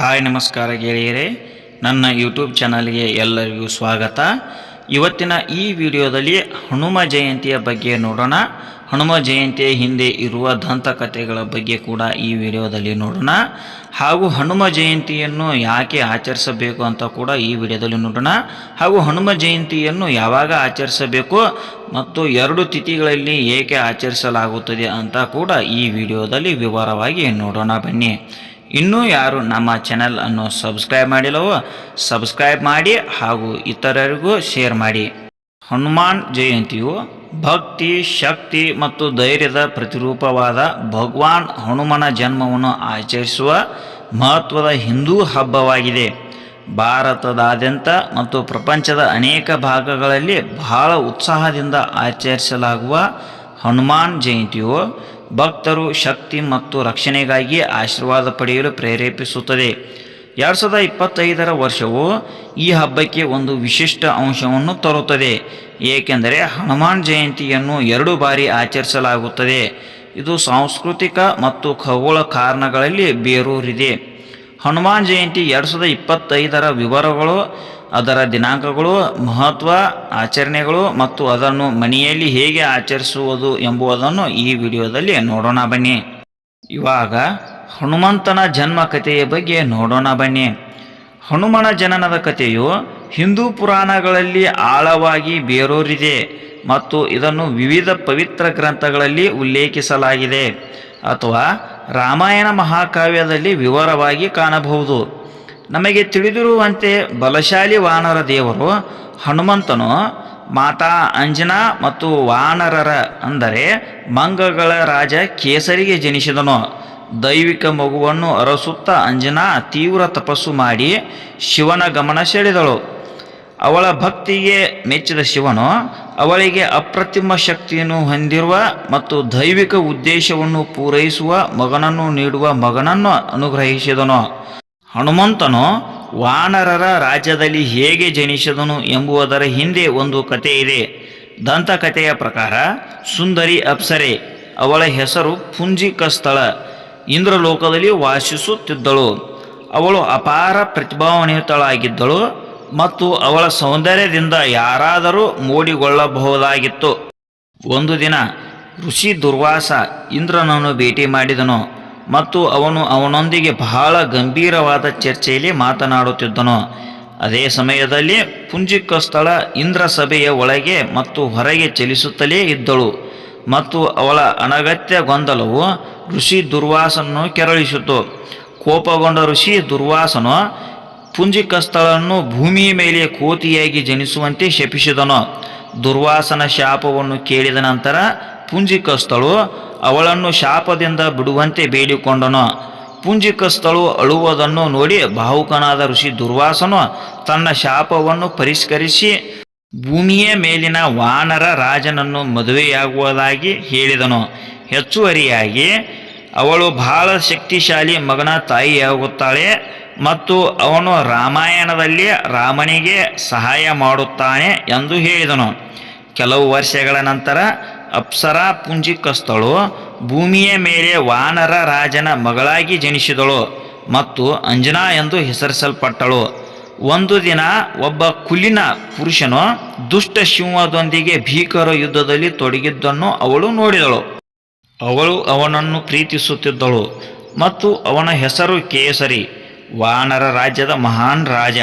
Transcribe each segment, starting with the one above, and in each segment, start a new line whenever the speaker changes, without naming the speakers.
Hi, ನಮಸ್ಕಾರ ಗೆಳೆಯರೇ. ನನ್ನ ಯೂಟ್ಯೂಬ್ ಚಾನಲ್ಗೆ ಎಲ್ಲರಿಗೂ ಸ್ವಾಗತ. ಇವತ್ತಿನ ಈ ವಿಡಿಯೋದಲ್ಲಿ ಹನುಮ ಜಯಂತಿಯ ಬಗ್ಗೆ ನೋಡೋಣ. ಹನುಮ ಜಯಂತಿಯ ಹಿಂದೆ ಇರುವ ದಂತಕಥೆಗಳ ಬಗ್ಗೆ ಕೂಡ ಈ ವಿಡಿಯೋದಲ್ಲಿ ನೋಡೋಣ. ಹಾಗೂ ಹನುಮ ಜಯಂತಿಯನ್ನು ಯಾಕೆ ಆಚರಿಸಬೇಕು ಅಂತ ಕೂಡ ಈ ವಿಡಿಯೋದಲ್ಲಿ ನೋಡೋಣ. ಹಾಗೂ ಹನುಮ ಜಯಂತಿಯನ್ನು ಯಾವಾಗ ಆಚರಿಸಬೇಕು ಮತ್ತು ಎರಡು ತಿಥಿಗಳಲ್ಲಿ ಏಕೆ ಆಚರಿಸಲಾಗುತ್ತದೆ ಅಂತ ಕೂಡ ಈ ವಿಡಿಯೋದಲ್ಲಿ ವಿವರವಾಗಿ ನೋಡೋಣ ಬನ್ನಿ. ಇನ್ನೂ ಯಾರು ನಮ್ಮ ಚಾನೆಲ್ ಅನ್ನು ಸಬ್ಸ್ಕ್ರೈಬ್ ಮಾಡಿಲ್ಲವೋ ಸಬ್ಸ್ಕ್ರೈಬ್ ಮಾಡಿ ಹಾಗೂ ಇತರರಿಗೂ ಶೇರ್ ಮಾಡಿ. ಹನುಮಾನ್ ಜಯಂತಿಯು ಭಕ್ತಿ, ಶಕ್ತಿ ಮತ್ತು ಧೈರ್ಯದ ಪ್ರತಿರೂಪವಾದ ಭಗವಾನ್ ಹನುಮನ ಜನ್ಮವನ್ನು ಆಚರಿಸುವ ಮಹತ್ವದ ಹಿಂದೂ ಹಬ್ಬವಾಗಿದೆ. ಭಾರತದಾದ್ಯಂತ ಮತ್ತು ಪ್ರಪಂಚದ ಅನೇಕ ಭಾಗಗಳಲ್ಲಿ ಬಹಳ ಉತ್ಸಾಹದಿಂದ ಆಚರಿಸಲಾಗುವ ಹನುಮಾನ್ ಜಯಂತಿಯು ಭಕ್ತರು ಶಕ್ತಿ ಮತ್ತು ರಕ್ಷಣೆಗಾಗಿ ಆಶೀರ್ವಾದ ಪಡೆಯಲು ಪ್ರೇರೇಪಿಸುತ್ತದೆ. ಎರಡು ಸಾವಿರದ ಇಪ್ಪತ್ತೈದರ ವರ್ಷವು ಈ ಹಬ್ಬಕ್ಕೆ ಒಂದು ವಿಶಿಷ್ಟ ಅಂಶವನ್ನು ತರುತ್ತದೆ. ಏಕೆಂದರೆ ಹನುಮಾನ್ ಜಯಂತಿಯನ್ನು ಎರಡು ಬಾರಿ ಆಚರಿಸಲಾಗುತ್ತದೆ. ಇದು ಸಾಂಸ್ಕೃತಿಕ ಮತ್ತು ಖಗೋಳ ಕಾರಣಗಳಲ್ಲಿ ಬೇರೂರಿದೆ. ಹನುಮಾನ್ ಜಯಂತಿ ಎರಡು ಸಾವಿರದ ಇಪ್ಪತ್ತೈದರ ವಿವರಗಳು ಅದರ ದಿನಾಂಕಗಳು, ಮಹತ್ವ, ಆಚರಣೆಗಳು ಮತ್ತು ಅದನ್ನು ಮನೆಯಲ್ಲಿ ಹೇಗೆ ಆಚರಿಸುವುದು ಎಂಬುದನ್ನು ಈ ವಿಡಿಯೋದಲ್ಲಿ ನೋಡೋಣ ಬನ್ನಿ. ಇವಾಗ ಹನುಮಂತನ ಜನ್ಮ ಕಥೆಯ ಬಗ್ಗೆ ನೋಡೋಣ ಬನ್ನಿ. ಹನುಮನ ಜನನದ ಕಥೆಯು ಹಿಂದೂ ಪುರಾಣಗಳಲ್ಲಿ ಆಳವಾಗಿ ಬೇರೂರಿದೆ ಮತ್ತು ಇದನ್ನು ವಿವಿಧ ಪವಿತ್ರ ಗ್ರಂಥಗಳಲ್ಲಿ ಉಲ್ಲೇಖಿಸಲಾಗಿದೆ ಅಥವಾ ರಾಮಾಯಣ ಮಹಾಕಾವ್ಯದಲ್ಲಿ ವಿವರವಾಗಿ ಕಾಣಬಹುದು. ನಮಗೆ ತಿಳಿದಿರುವಂತೆ ಬಲಶಾಲಿ ವಾನರ ದೇವರು ಹನುಮಂತನು ಮಾತಾ ಅಂಜನಾ ಮತ್ತು ವಾನರರ ಅಂದರೆ ಮಂಗಗಳ ರಾಜ ಕೇಸರಿಗೆ ಜನಿಸಿದನು. ದೈವಿಕ ಮಗುವನ್ನು ಅರಸುತ್ತ ಅಂಜನಾ ತೀವ್ರ ತಪಸ್ಸು ಮಾಡಿ ಶಿವನ ಗಮನ ಸೆಳೆದಳು. ಅವಳ ಭಕ್ತಿಗೆ ಮೆಚ್ಚಿದ ಶಿವನು ಅವಳಿಗೆ ಅಪ್ರತಿಮ ಶಕ್ತಿಯನ್ನು ಹೊಂದಿರುವ ಮತ್ತು ದೈವಿಕ ಉದ್ದೇಶವನ್ನು ಪೂರೈಸುವ ಮಗನನ್ನು ನೀಡುವ ಮಗನನ್ನು ಅನುಗ್ರಹಿಸಿದನು. ಹನುಮಂತನು ವಾನರರ ರಾಜ್ಯದಲ್ಲಿ ಹೇಗೆ ಜನಿಸಿದನು ಎಂಬುದರ ಹಿಂದೆ ಒಂದು ಕಥೆ ಇದೆ. ದಂತಕಥೆಯ ಪ್ರಕಾರ ಸುಂದರಿ ಅಪ್ಸರೆ, ಅವಳ ಹೆಸರು ಪುಂಜಿಕಸ್ಥಳ. ಇಂದ್ರಲೋಕದಲ್ಲಿ ವಾಸಿಸುತ್ತಿದ್ದಳು. ಅವಳು ಅಪಾರ ಪ್ರತಿಭಾನ್ವಿತಳಾಗಿದ್ದಳು ಮತ್ತು ಅವಳ ಸೌಂದರ್ಯದಿಂದ ಯಾರಾದರೂ ಮೂಡಿಗೊಳ್ಳಬಹುದಾಗಿತ್ತು. ಒಂದು ದಿನ ಋಷಿ ದುರ್ವಾಸ ಇಂದ್ರನನ್ನು ಭೇಟಿ ಮಾಡಿದನು. ಮತ್ತು ಅವನು ಅವನೊಂದಿಗೆ ಬಹಳ ಗಂಭೀರವಾದ ಚರ್ಚೆಯಲ್ಲಿ ಮಾತನಾಡುತ್ತಿದ್ದನು. ಅದೇ ಸಮಯದಲ್ಲಿ ಪುಂಜಿಕ ಸ್ಥಳ ಇಂದ್ರ ಸಭೆಯ ಒಳಗೆ ಮತ್ತು ಹೊರಗೆ ಚಲಿಸುತ್ತಲೇ ಇದ್ದಳು. ಮತ್ತು ಅವಳ ಅನಗತ್ಯ ಗೊಂದಲವು ಋಷಿ ದುರ್ವಾಸನನ್ನು ಕೆರಳಿಸಿತು. ಕೋಪಗೊಂಡ ಋಷಿ ದುರ್ವಾಸನು ಪುಂಜಿಕಸ್ಥಳನ್ನು ಭೂಮಿಯ ಮೇಲೆ ಕೋತಿಯಾಗಿ ಜನಿಸುವಂತೆ ಶಪಿಸಿದನು. ದುರ್ವಾಸನ ಶಾಪವನ್ನು ಕೇಳಿದ ನಂತರ ಪುಂಜಿಕಸ್ಥಳು ಅವಳನ್ನು ಶಾಪದಿಂದ ಬಿಡುವಂತೆ ಬೇಡಿಕೊಂಡನು. ಪುಂಜಿಕಸ್ಥಳು ಅಳುವುದನ್ನು ನೋಡಿ ಭಾವುಕನಾದ ಋಷಿ ದುರ್ವಾಸನು ತನ್ನ ಶಾಪವನ್ನು ಪರಿಷ್ಕರಿಸಿ ಭೂಮಿಯ ಮೇಲಿನ ವಾನರ ರಾಜನನ್ನು ಮದುವೆಯಾಗುವುದಾಗಿ ಹೇಳಿದನು. ಹೆಚ್ಚುವರಿಯಾಗಿ, ಅವಳು ಬಹಳ ಶಕ್ತಿಶಾಲಿ ಮಗನ ತಾಯಿಯಾಗುತ್ತಾಳೆ ಮತ್ತು ಅವನು ರಾಮಾಯಣದಲ್ಲಿ ರಾಮನಿಗೆ ಸಹಾಯ ಮಾಡುತ್ತಾನೆ ಎಂದು ಹೇಳಿದನು. ಕೆಲವು ವರ್ಷಗಳ ನಂತರ ಅಪ್ಸರಾ ಪುಂಜಿಕಸ್ಥಳು ಭೂಮಿಯ ಮೇಲೆ ವಾನರ ರಾಜನ ಮಗಳಾಗಿ ಜನಿಸಿದಳು ಮತ್ತು ಅಂಜನಾ ಎಂದು ಹೆಸರಿಸಲ್ಪಟ್ಟಳು. ಒಂದು ದಿನ ಒಬ್ಬ ಕುಲಿನ ಪುರುಷನು ದುಷ್ಟ ಸಿಂಹದೊಂದಿಗೆ ಭೀಕರ ಯುದ್ಧದಲ್ಲಿ ತೊಡಗಿದ್ದನ್ನು ಅವಳು ನೋಡಿದಳು. ಅವಳು ಅವನನ್ನು ಪ್ರೀತಿಸುತ್ತಿದ್ದಳು ಮತ್ತು ಅವನ ಹೆಸರು ಕೇಸರಿ, ವಾನರ ರಾಜ್ಯದ ಮಹಾನ್ ರಾಜ.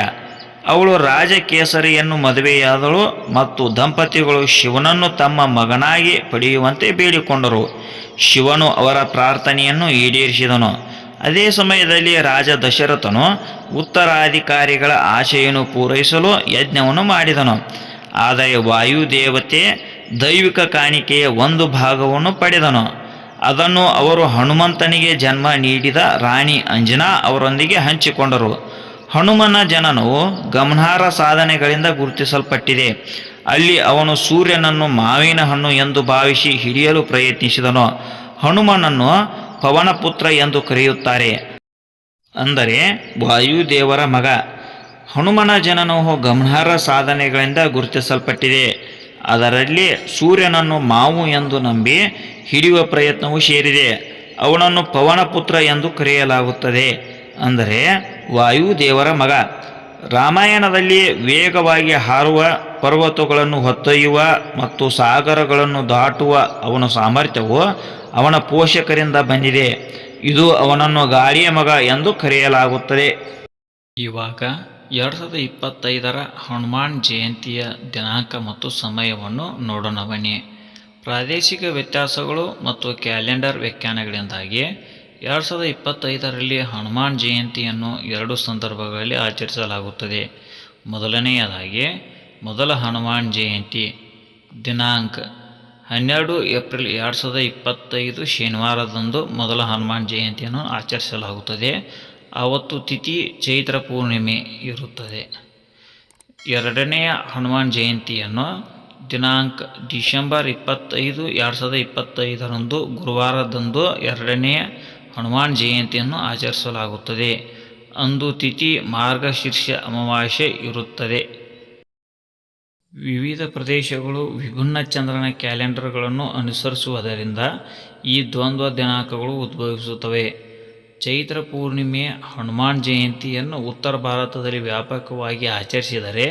ಅವಳು ರಾಜಕೇಸರಿಯನ್ನು ಮದುವೆಯಾದಳು ಮತ್ತು ದಂಪತಿಗಳು ಶಿವನನ್ನು ತಮ್ಮ ಮಗನಾಗಿ ಪಡೆಯುವಂತೆ ಬೇಡಿಕೊಂಡರು. ಶಿವನು ಅವರ ಪ್ರಾರ್ಥನೆಯನ್ನು ಈಡೇರಿಸಿದನು. ಅದೇ ಸಮಯದಲ್ಲಿ ರಾಜ ದಶರಥನು ಉತ್ತರಾಧಿಕಾರಿಗಳ ಆಶೆಯನ್ನು ಪೂರೈಸಲು ಯಜ್ಞವನ್ನು ಮಾಡಿದನು. ಆದರೆ ವಾಯುದೇವತೆ ದೈವಿಕ ಕಾಣಿಕೆಯ ಒಂದು ಭಾಗವನ್ನು ಪಡೆದನು. ಅದನ್ನು ಅವರು ಹನುಮಂತನಿಗೆ ಜನ್ಮ ನೀಡಿದ ರಾಣಿ ಅಂಜನಾ ಅವರೊಂದಿಗೆ ಹಂಚಿಕೊಂಡರು. ಹನುಮನ ಜನನವು ಗಮನಾರ್ಹ ಸಾಧನೆಗಳಿಂದ ಗುರುತಿಸಲ್ಪಟ್ಟಿದೆ. ಅಲ್ಲಿ ಅವನು ಸೂರ್ಯನನ್ನು ಮಾವಿನ ಹಣ್ಣು ಎಂದು ಭಾವಿಸಿ ಹಿಡಿಯಲು ಪ್ರಯತ್ನಿಸಿದನು. ಹನುಮನನ್ನು ಪವನಪುತ್ರ ಎಂದು ಕರೆಯುತ್ತಾರೆ. ಅಂದರೆ ವಾಯುದೇವರ ಮಗ. ಹನುಮನ ಜನನವು ಗಮನಾರ್ಹ ಸಾಧನೆಗಳಿಂದ ಗುರುತಿಸಲ್ಪಟ್ಟಿದೆ. ಅದರಲ್ಲಿ ಸೂರ್ಯನನ್ನು ಮಾವು ಎಂದು ನಂಬಿ ಹಿಡಿಯುವ ಪ್ರಯತ್ನವೂ ಸೇರಿದೆ. ಅವನನ್ನು ಪವನಪುತ್ರ ಎಂದು ಕರೆಯಲಾಗುತ್ತದೆ. ಅಂದರೆ ವಾಯುದೇವರ ಮಗ. ರಾಮಾಯಣದಲ್ಲಿ ವೇಗವಾಗಿ ಹಾರುವ ಪರ್ವತಗಳನ್ನು ಹೊತ್ತೊಯ್ಯುವ ಮತ್ತು ಸಾಗರಗಳನ್ನು ದಾಟುವ ಅವನ ಸಾಮರ್ಥ್ಯವು ಅವನ ಪೋಷಕರಿಂದ ಬಂದಿದೆ. ಇದು ಅವನನ್ನು ಗಾಳಿಯ ಮಗ ಎಂದು ಕರೆಯಲಾಗುತ್ತದೆ. ಇವಾಗ ಎರಡು ಸಾವಿರದ ಇಪ್ಪತ್ತೈದರ ಹನುಮಾನ್ ಜಯಂತಿಯ ದಿನಾಂಕ ಮತ್ತು ಸಮಯವನ್ನು ನೋಡೋಣ ಬನ್ನಿ. ಪ್ರಾದೇಶಿಕ ವ್ಯತ್ಯಾಸಗಳು ಮತ್ತು ಕ್ಯಾಲೆಂಡರ್ ವ್ಯಾಖ್ಯಾನಗಳಿಂದಾಗಿ ಎರಡು ಸಾವಿರದ ಇಪ್ಪತ್ತೈದರಲ್ಲಿ ಹನುಮಾನ್ ಜಯಂತಿಯನ್ನು ಎರಡು ಸಂದರ್ಭಗಳಲ್ಲಿ ಆಚರಿಸಲಾಗುತ್ತದೆ. ಮೊದಲನೆಯದಾಗಿ, ಮೊದಲ ಹನುಮಾನ್ ಜಯಂತಿ ದಿನಾಂಕ ಹನ್ನೆರಡು ಏಪ್ರಿಲ್ ಎರಡು ಸಾವಿರದ ಇಪ್ಪತ್ತೈದು ಶನಿವಾರದಂದು ಮೊದಲ ಹನುಮಾನ್ ಜಯಂತಿಯನ್ನು ಆಚರಿಸಲಾಗುತ್ತದೆ. ಆವತ್ತು ತಿಥಿ ಚೈತ್ರ ಪೂರ್ಣಿಮೆ ಇರುತ್ತದೆ. ಎರಡನೆಯ ಹನುಮಾನ್ ಜಯಂತಿಯನ್ನು ದಿನಾಂಕ ಡಿಸೆಂಬರ್ ಇಪ್ಪತ್ತೈದು ಎರಡು ಸಾವಿರದ ಇಪ್ಪತ್ತೈದರಂದು ಗುರುವಾರದಂದು ಎರಡನೆಯ ಹನುಮಾನ್ ಜಯಂತಿಯನ್ನು ಆಚರಿಸಲಾಗುತ್ತದೆ. ಅಂದು ತಿಥಿ ಮಾರ್ಗಶೀರ್ಷ ಅಮಾವಾಸ್ಯೆ ಇರುತ್ತದೆ. ವಿವಿಧ ಪ್ರದೇಶಗಳು ವಿಭಿನ್ನ ಚಂದ್ರನ ಕ್ಯಾಲೆಂಡರ್ಗಳನ್ನು ಅನುಸರಿಸುವುದರಿಂದ ಈ ದ್ವಂದ್ವ ದಿನಾಂಕಗಳು ಉದ್ಭವಿಸುತ್ತವೆ. ಚೈತ್ರ ಪೂರ್ಣಿಮೆ ಹನುಮಾನ್ ಜಯಂತಿಯನ್ನು ಉತ್ತರ ಭಾರತದಲ್ಲಿ ವ್ಯಾಪಕವಾಗಿ ಆಚರಿಸಿದರೆ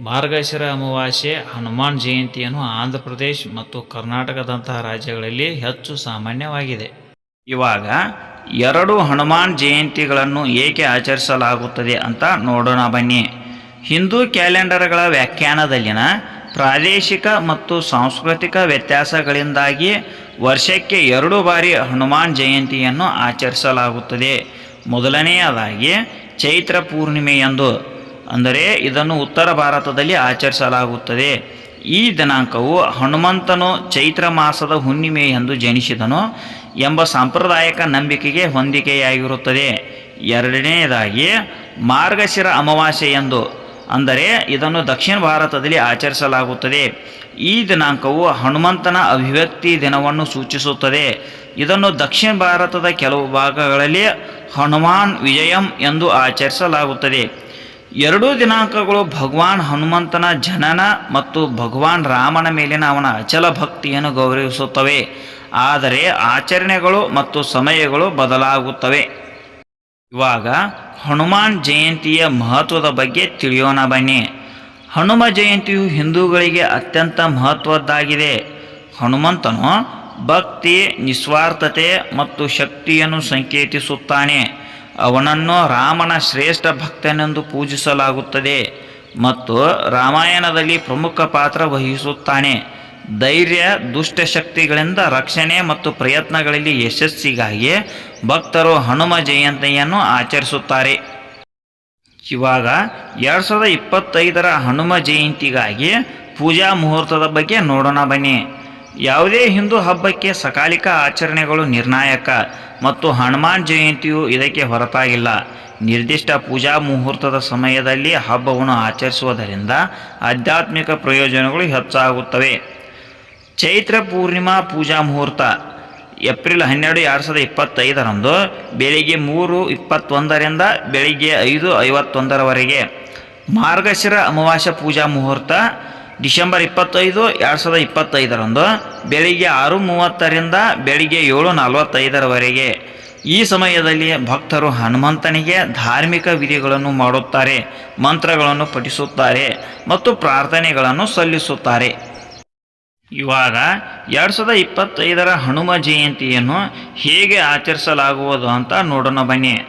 ಮಾರ್ಗಶಿರ ಅಮಾವಾಸ್ಯೆ ಹನುಮಾನ್ ಜಯಂತಿಯನ್ನು ಆಂಧ್ರ ಪ್ರದೇಶ್ ಮತ್ತು ಕರ್ನಾಟಕದಂತಹ ರಾಜ್ಯಗಳಲ್ಲಿ ಹೆಚ್ಚು ಸಾಮಾನ್ಯವಾಗಿದೆ. ಇವಾಗ ಎರಡು ಹನುಮಾನ್ ಜಯಂತಿಗಳನ್ನು ಏಕೆ ಆಚರಿಸಲಾಗುತ್ತದೆ ಅಂತ ನೋಡೋಣ ಬನ್ನಿ. ಹಿಂದೂ ಕ್ಯಾಲೆಂಡರ್ಗಳ ವ್ಯಾಖ್ಯಾನದಲ್ಲಿನ ಪ್ರಾದೇಶಿಕ ಮತ್ತು ಸಾಂಸ್ಕೃತಿಕ ವ್ಯತ್ಯಾಸಗಳಿಂದಾಗಿ ವರ್ಷಕ್ಕೆ ಎರಡು ಬಾರಿ ಹನುಮಾನ್ ಜಯಂತಿಯನ್ನು ಆಚರಿಸಲಾಗುತ್ತದೆ. ಮೊದಲನೆಯದಾಗಿ ಚೈತ್ರ ಪೂರ್ಣಿಮೆ ಎಂದು, ಅಂದರೆ ಇದನ್ನು ಉತ್ತರ ಭಾರತದಲ್ಲಿ ಆಚರಿಸಲಾಗುತ್ತದೆ. ಈ ದಿನಾಂಕವು ಹನುಮಂತನು ಚೈತ್ರ ಮಾಸದ ಹುಣ್ಣಿಮೆ ಎಂದು ಜನಿಸಿದನು. ಎಂಬ ಸಾಂಪ್ರದಾಯಿಕ ನಂಬಿಕೆಗೆ ಹೊಂದಿಕೆಯಾಗಿರುತ್ತದೆ. ಎರಡನೆಯದಾಗಿ, ಮಾರ್ಗಶಿರ ಅಮಾವಾಸ್ಯೆ ಎಂದು ಅಂದರೆ ಇದನ್ನು ದಕ್ಷಿಣ ಭಾರತದಲ್ಲಿ ಆಚರಿಸಲಾಗುತ್ತದೆ. ಈ ದಿನಾಂಕವು ಹನುಮಂತನ ಅಭಿವ್ಯಕ್ತಿ ದಿನವನ್ನು ಸೂಚಿಸುತ್ತದೆ. ಇದನ್ನು ದಕ್ಷಿಣ ಭಾರತದ ಕೆಲವು ಭಾಗಗಳಲ್ಲಿ ಹನುಮಾನ್ ವಿಜಯಂ ಎಂದು ಆಚರಿಸಲಾಗುತ್ತದೆ. ಎರಡೂ ದಿನಾಂಕಗಳು ಭಗವಾನ್ ಹನುಮಂತನ ಜನನ ಮತ್ತು ಭಗವಾನ್ ರಾಮನ ಮೇಲಿನ ಅವನ ಅಚಲ ಭಕ್ತಿಯನ್ನು ಗೌರವಿಸುತ್ತವೆ. ಆದರೆ ಆಚರಣೆಗಳು ಮತ್ತು ಸಮಯಗಳು ಬದಲಾಗುತ್ತವೆ. ಇವಾಗ ಹನುಮಾನ್ ಜಯಂತಿಯ ಮಹತ್ವದ ಬಗ್ಗೆ ತಿಳಿಯೋಣ ಬನ್ನಿ. ಹನುಮ ಜಯಂತಿಯು ಹಿಂದೂಗಳಿಗೆ ಅತ್ಯಂತ ಮಹತ್ವದ್ದಾಗಿದೆ. ಹನುಮಂತನು ಭಕ್ತಿ, ನಿಸ್ವಾರ್ಥತೆ ಮತ್ತು ಶಕ್ತಿಯನ್ನು ಸಂಕೇತಿಸುತ್ತಾನೆ. ಅವನನ್ನು ರಾಮನ ಶ್ರೇಷ್ಠ ಭಕ್ತನೆಂದು ಪೂಜಿಸಲಾಗುತ್ತದೆ ಮತ್ತು ರಾಮಾಯಣದಲ್ಲಿ ಪ್ರಮುಖ ಪಾತ್ರ ವಹಿಸುತ್ತಾನೆ. ಧೈರ್ಯ ದುಷ್ಟಶಕ್ತಿಗಳಿಂದ ರಕ್ಷಣೆ ಮತ್ತು ಪ್ರಯತ್ನಗಳಲ್ಲಿ ಯಶಸ್ಸಿಗಾಗಿ ಭಕ್ತರು ಹನುಮ ಜಯಂತಿಯನ್ನು ಆಚರಿಸುತ್ತಾರೆ. ಇವಾಗ ಎರಡು ಸಾವಿರದ ಇಪ್ಪತ್ತೈದರ ಹನುಮ ಜಯಂತಿಗಾಗಿ ಪೂಜಾ ಮುಹೂರ್ತದ ಬಗ್ಗೆ ನೋಡೋಣ ಬನ್ನಿ. ಯಾವುದೇ ಹಿಂದೂ ಹಬ್ಬಕ್ಕೆ ಸಕಾಲಿಕ ಆಚರಣೆಗಳು ನಿರ್ಣಾಯಕ ಮತ್ತು ಹನುಮಾನ್ ಜಯಂತಿಯು ಇದಕ್ಕೆ ಹೊರತಾಗಿಲ್ಲ. ನಿರ್ದಿಷ್ಟ ಪೂಜಾ ಮುಹೂರ್ತದ ಸಮಯದಲ್ಲಿ ಹಬ್ಬವನ್ನು ಆಚರಿಸುವುದರಿಂದ ಆಧ್ಯಾತ್ಮಿಕ ಪ್ರಯೋಜನಗಳು ಹೆಚ್ಚಾಗುತ್ತವೆ. ಚೈತ್ರ ಪೂರ್ಣಿಮಾ ಪೂಜಾ ಮುಹೂರ್ತ. ಏಪ್ರಿಲ್ ಹನ್ನೆರಡು ಎರಡು ಸಾವಿರದ ಇಪ್ಪತ್ತೈದರಂದು ಬೆಳಿಗ್ಗೆ ಮೂರು ಇಪ್ಪತ್ತೊಂದರಿಂದ ಬೆಳಿಗ್ಗೆ ಐದು ಐವತ್ತೊಂದರವರೆಗೆ ಮಾರ್ಗಶಿರ ಅಮಾವಾಸ್ಯ ಪೂಜಾ ಮುಹೂರ್ತ ಡಿಸೆಂಬರ್ ಇಪ್ಪತ್ತೈದು ಎರಡು ಸಾವಿರದ ಇಪ್ಪತ್ತೈದರಂದು ಬೆಳಿಗ್ಗೆ ಆರು ಮೂವತ್ತರಿಂದ ಬೆಳಿಗ್ಗೆ ಏಳು ನಲವತ್ತೈದರವರೆಗೆ. ಈ ಸಮಯದಲ್ಲಿ ಭಕ್ತರು ಹನುಮಂತನಿಗೆ ಧಾರ್ಮಿಕ ವಿಧಿಗಳನ್ನು ಮಾಡುತ್ತಾರೆ, ಮಂತ್ರಗಳನ್ನು ಪಠಿಸುತ್ತಾರೆ ಮತ್ತು ಪ್ರಾರ್ಥನೆಗಳನ್ನು ಸಲ್ಲಿಸುತ್ತಾರೆ. ಇವಾಗ ಎರಡು ಸಾವಿರದ ಇಪ್ಪತ್ತೈದರ ಹನುಮ ಜಯಂತಿಯನ್ನು ಹೇಗೆ ಆಚರಿಸಲಾಗುವುದು ಅಂತ ನೋಡೋಣ ಬನ್ನಿ.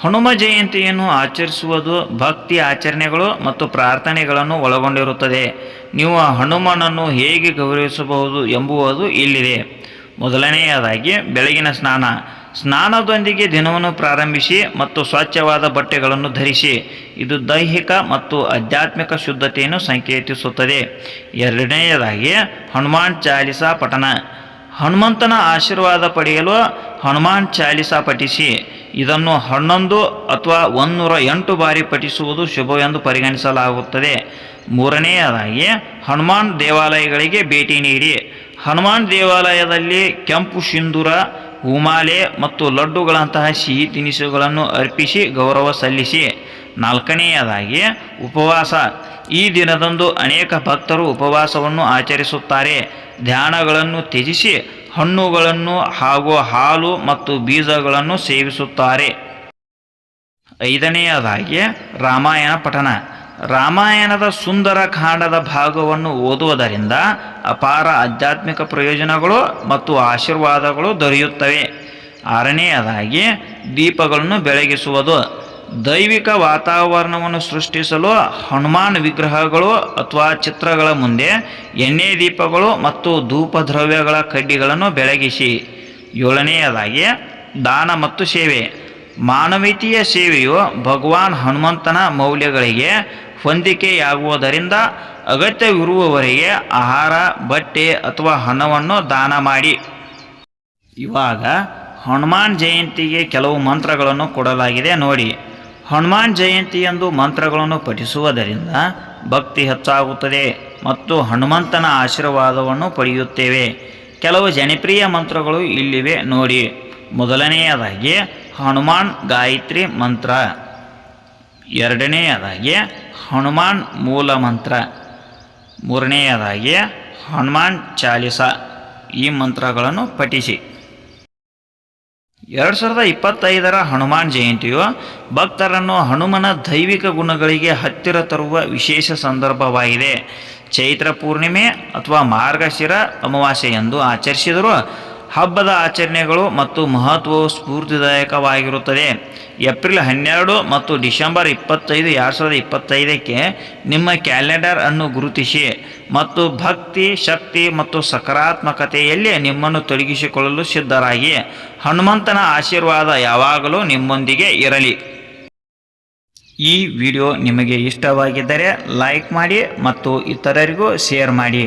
ಹನುಮ ಜಯಂತಿಯನ್ನು ಆಚರಿಸುವುದು ಭಕ್ತಿ ಆಚರಣೆಗಳು ಮತ್ತು ಪ್ರಾರ್ಥನೆಗಳನ್ನು ಒಳಗೊಂಡಿರುತ್ತದೆ. ನೀವು ಹನುಮನನ್ನು ಹೇಗೆ ಗೌರವಿಸಬಹುದು ಎಂಬುವುದು ಇಲ್ಲಿದೆ. ಮೊದಲನೆಯದಾಗಿ ಬೆಳಗಿನ ಸ್ನಾನ. ಸ್ನಾನದೊಂದಿಗೆ ದಿನವನ್ನು ಪ್ರಾರಂಭಿಸಿ ಮತ್ತು ಸ್ವಚ್ಛವಾದ ಬಟ್ಟೆಗಳನ್ನು ಧರಿಸಿ, ಇದು ದೈಹಿಕ ಮತ್ತು ಆಧ್ಯಾತ್ಮಿಕ ಶುದ್ಧತೆಯನ್ನು ಸಂಕೇತಿಸುತ್ತದೆ. ಎರಡನೆಯದಾಗಿ, ಹನುಮಾನ್ ಚಾಲಿಸಾ ಪಠನ ಹನುಮಂತನ ಆಶೀರ್ವಾದ ಪಡೆಯಲು ಹನುಮಾನ್ ಚಾಲಿಸಾ ಪಠಿಸಿ, ಇದನ್ನು ಹನ್ನೊಂದು ಅಥವಾ ಒಂದೂರ ಎಂಟು ಬಾರಿ ಪಠಿಸುವುದು ಶುಭವೆಂದು ಪರಿಗಣಿಸಲಾಗುತ್ತದೆ. ಮೂರನೆಯದಾಗಿ, ಹನುಮಾನ್ ದೇವಾಲಯಗಳಿಗೆ ಭೇಟಿ ನೀಡಿ. ಹನುಮಾನ್ ದೇವಾಲಯದಲ್ಲಿ ಕೆಂಪು ಸಿಂಧೂರ ಹೂಮಾಲೆ ಮತ್ತು ಲಡ್ಡುಗಳಂತಹ ಸಿಹಿ ತಿನಿಸುಗಳನ್ನು ಅರ್ಪಿಸಿ ಗೌರವ ಸಲ್ಲಿಸಿ. ನಾಲ್ಕನೆಯದಾಗಿ ಉಪವಾಸ. ಈ ದಿನದಂದು ಅನೇಕ ಭಕ್ತರು ಉಪವಾಸವನ್ನು ಆಚರಿಸುತ್ತಾರೆ. ಧ್ಯಾನಗಳನ್ನು ತ್ಯಜಿಸಿ ಹಣ್ಣುಗಳನ್ನು ಹಾಗೂ ಹಾಲು ಮತ್ತು ಬೀಜಗಳನ್ನು ಸೇವಿಸುತ್ತಾರೆ. ಐದನೆಯದಾಗಿ ರಾಮಾಯಣ ಪಠನ ರಾಮಾಯಣದ ಸುಂದರ ಕಾಂಡದ ಭಾಗವನ್ನು ಓದುವುದರಿಂದ ಅಪಾರ ಆಧ್ಯಾತ್ಮಿಕ ಪ್ರಯೋಜನಗಳು ಮತ್ತು ಆಶೀರ್ವಾದಗಳು ದೊರೆಯುತ್ತವೆ. ಆರನೆಯದಾಗಿ, ದೀಪಗಳನ್ನು ಬೆಳಗಿಸುವುದು. ದೈವಿಕ ವಾತಾವರಣವನ್ನು ಸೃಷ್ಟಿಸಲು ಹನುಮಾನ್ ವಿಗ್ರಹಗಳು ಅಥವಾ ಚಿತ್ರಗಳ ಮುಂದೆ ಎಣ್ಣೆ ದೀಪಗಳು ಮತ್ತು ಧೂಪ ದ್ರವ್ಯಗಳ ಕಡ್ಡಿಗಳನ್ನು ಬೆಳಗಿಸಿ. ಏಳನೆಯದಾಗಿ, ದಾನ ಮತ್ತು ಸೇವೆ. ಮಾನವೀಯತೆಯ ಸೇವೆಯು ಭಗವಾನ್ ಹನುಮಂತನ ಮೌಲ್ಯಗಳಿಗೆ ಹೊಂದಿಕೆಯಾಗುವುದರಿಂದ ಅಗತ್ಯವಿರುವವರಿಗೆ ಆಹಾರ, ಬಟ್ಟೆ ಅಥವಾ ಹಣವನ್ನು ದಾನ ಮಾಡಿ. ಇವಾಗ ಹನುಮಾನ್ ಜಯಂತಿಗೆ ಕೆಲವು ಮಂತ್ರಗಳನ್ನು ಕೊಡಲಾಗಿದೆ ನೋಡಿ. ಹನುಮಾನ್ ಜಯಂತಿಯಂದು ಮಂತ್ರಗಳನ್ನು ಪಠಿಸುವುದರಿಂದ ಭಕ್ತಿ ಹೆಚ್ಚಾಗುತ್ತದೆ ಮತ್ತು ಹನುಮಂತನ ಆಶೀರ್ವಾದವನ್ನು ಪಡೆಯುತ್ತೇವೆ. ಕೆಲವು ಜನಪ್ರಿಯ ಮಂತ್ರಗಳು ಇಲ್ಲಿವೆ ನೋಡಿ. ಮೊದಲನೆಯದಾಗಿ ಹನುಮಾನ್ ಗಾಯತ್ರಿ ಮಂತ್ರ. ಎರಡನೆಯದಾಗಿ ಹನುಮಾನ್ ಮೂಲ ಮಂತ್ರ. ಮೂರನೆಯದಾಗಿ ಹನುಮಾನ್ ಚಾಲಿಸ ಈ ಮಂತ್ರಗಳನ್ನು ಪಠಿಸಿ. ಎರಡು ಸಾವಿರದ ಇಪ್ಪತ್ತೈದರ ಹನುಮಾನ್ ಜಯಂತಿಯು ಭಕ್ತರನ್ನು ಹನುಮನ ದೈವಿಕ ಗುಣಗಳಿಗೆ ಹತ್ತಿರ ತರುವ ವಿಶೇಷ ಸಂದರ್ಭವಾಗಿದೆ. ಚೈತ್ರ ಪೂರ್ಣಿಮೆ ಅಥವಾ ಮಾರ್ಗಶಿರ ಅಮಾವಾಸ್ಯೆ ಎಂದು ಆಚರಿಸಿದರೂ ಹಬ್ಬದ ಆಚರಣೆಗಳು ಮತ್ತು ಮಹತ್ವವು ಸ್ಫೂರ್ತಿದಾಯಕವಾಗಿರುತ್ತದೆ. ಏಪ್ರಿಲ್ ಹನ್ನೆರಡು ಮತ್ತು ಡಿಸೆಂಬರ್ ಇಪ್ಪತ್ತೈದು, ಎರಡು ಸಾವಿರದ ಇಪ್ಪತ್ತೈದಕ್ಕೆ ನಿಮ್ಮ ಕ್ಯಾಲೆಂಡರ್ ಅನ್ನು ಗುರುತಿಸಿ ಮತ್ತು ಭಕ್ತಿ, ಶಕ್ತಿ ಮತ್ತು ಸಕಾರಾತ್ಮಕತೆಯಲ್ಲಿ ನಿಮ್ಮನ್ನು ತೊಡಗಿಸಿಕೊಳ್ಳಲು ಸಿದ್ಧರಾಗಿ. ಹನುಮಂತನ ಆಶೀರ್ವಾದ ಯಾವಾಗಲೂ ನಿಮ್ಮೊಂದಿಗೆ ಇರಲಿ. ಈ ವಿಡಿಯೋ ನಿಮಗೆ ಇಷ್ಟವಾಗಿದ್ದರೆ ಲೈಕ್ ಮಾಡಿ ಮತ್ತು ಇತರರಿಗೂ ಶೇರ್ ಮಾಡಿ.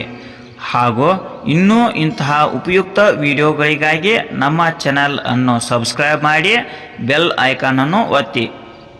ಹಾಗೂ ಇನ್ನೂ ಇಂತಹ ಉಪಯುಕ್ತ ವಿಡಿಯೋಗಳಿಗಾಗಿ ನಮ್ಮ ಚಾನಲ್ ಅನ್ನು ಸಬ್ಸ್ಕ್ರೈಬ್ ಮಾಡಿ ಬೆಲ್ ಐಕಾನನ್ನು ಒತ್ತಿ.